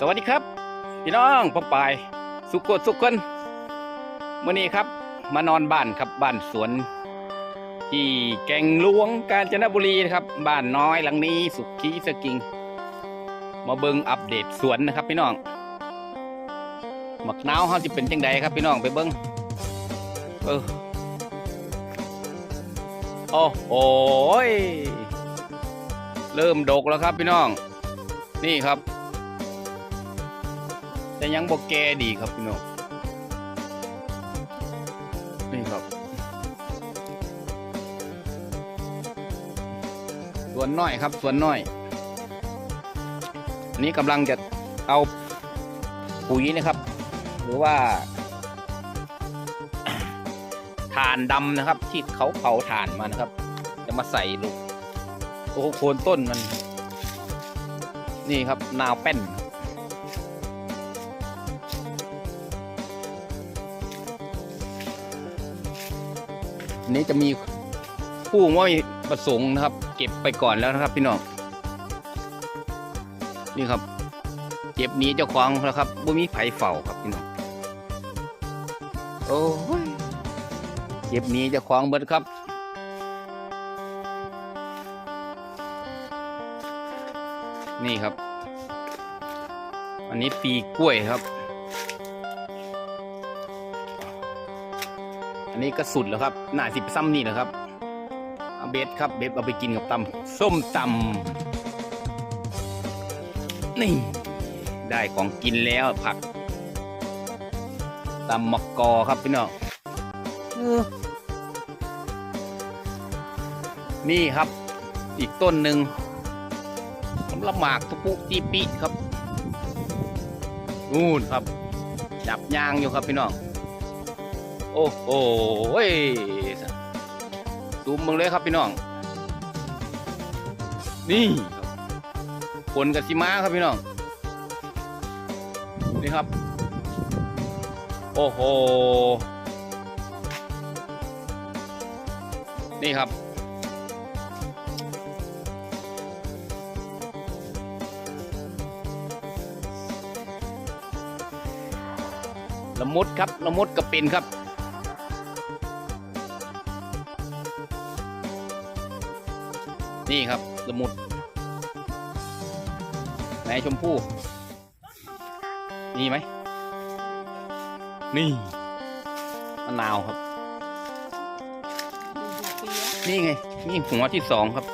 สวัสดีครับ พี่น้องปองปาย สุขโกสุขคนมื่อนี้ครับ มานอนบ้านครับบ้านสวน ที่แก่งหลวงกาญจนบุรีนะครับ บ้านน้อยหลังนี้สุขีสกิง มาเบิงอัปเดตสวนนะครับ พี่น้องหมักนาวเขาจะเป็นจังใดครับพี่น้องไปเบิงเออโอ้โหเริ่มดกแล้วครับพี่น้อง นี่ครับ แต่ยังบอกแกดีครับพี่น้องนี่ครับส่วนน้อยครับส่วนน้อยอันนี้กำลังจะเอาปุ๋ยนะครับ หรือว่าถ่านดำนะครับ ที่เขาเผาถ่านมานะครับ จะมาใส่ลูกโอ้โคนต้นมัน นี่ครับนาวแป้นอัน นี้จะมีผู้ไม่ประสงค์นะครับ เก็บไปก่อนแล้วนะครับ พี่น้องนี่ครับ เก็บนี้เจ้าของแล้วครับบ่มีไผเฝ้าครับพี่น้องโอ้ยเก็บนี้เจ้าของเบิดครับนี่ครับ อันนี้ปีกล้วยครับ อันนี้ก็สุดแล้วครับหน้าสิบซ้ำนี่นะครับเอาเบสครับเบสเอาไปกินกับตำส้มตำนี่ ได้ของกินแล้วผักตำมะกอครับพี่น้องเออนี่ครับ อีกต้นหนึ่งสำหรับหมากตุปุจีปิครับนู่นครับ จับยางอยู่ครับพี่น้อง โอ้โหเว้ยซูมมึงเลยครับพี่น้อง นี่ครับผลกับสิมาครับพี่น้อง นี่ครับ โอ้โห นี่ครับละมุดครับละมุดกระปินครับ นี่ครับสมุดไหนชมพู่นี่ไหม นี่มะนาวครับ นี่ไง นี่หัวที่สองครับ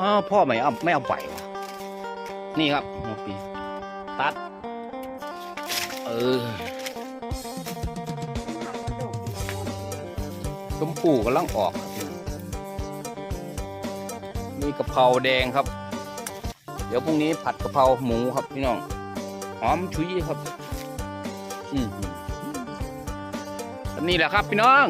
อ้าวพ่อไม่เอาไม่เอาไปวะนี่ครับหัวปีตัด เออชมพู่กำลังออก มีกะเพราแดงครับ เดี๋ยวพรุ่งนี้ผัดกะเพราหมูครับพี่น้องหอมชุยครับ อืมอันนี้แหละครับพี่น้อง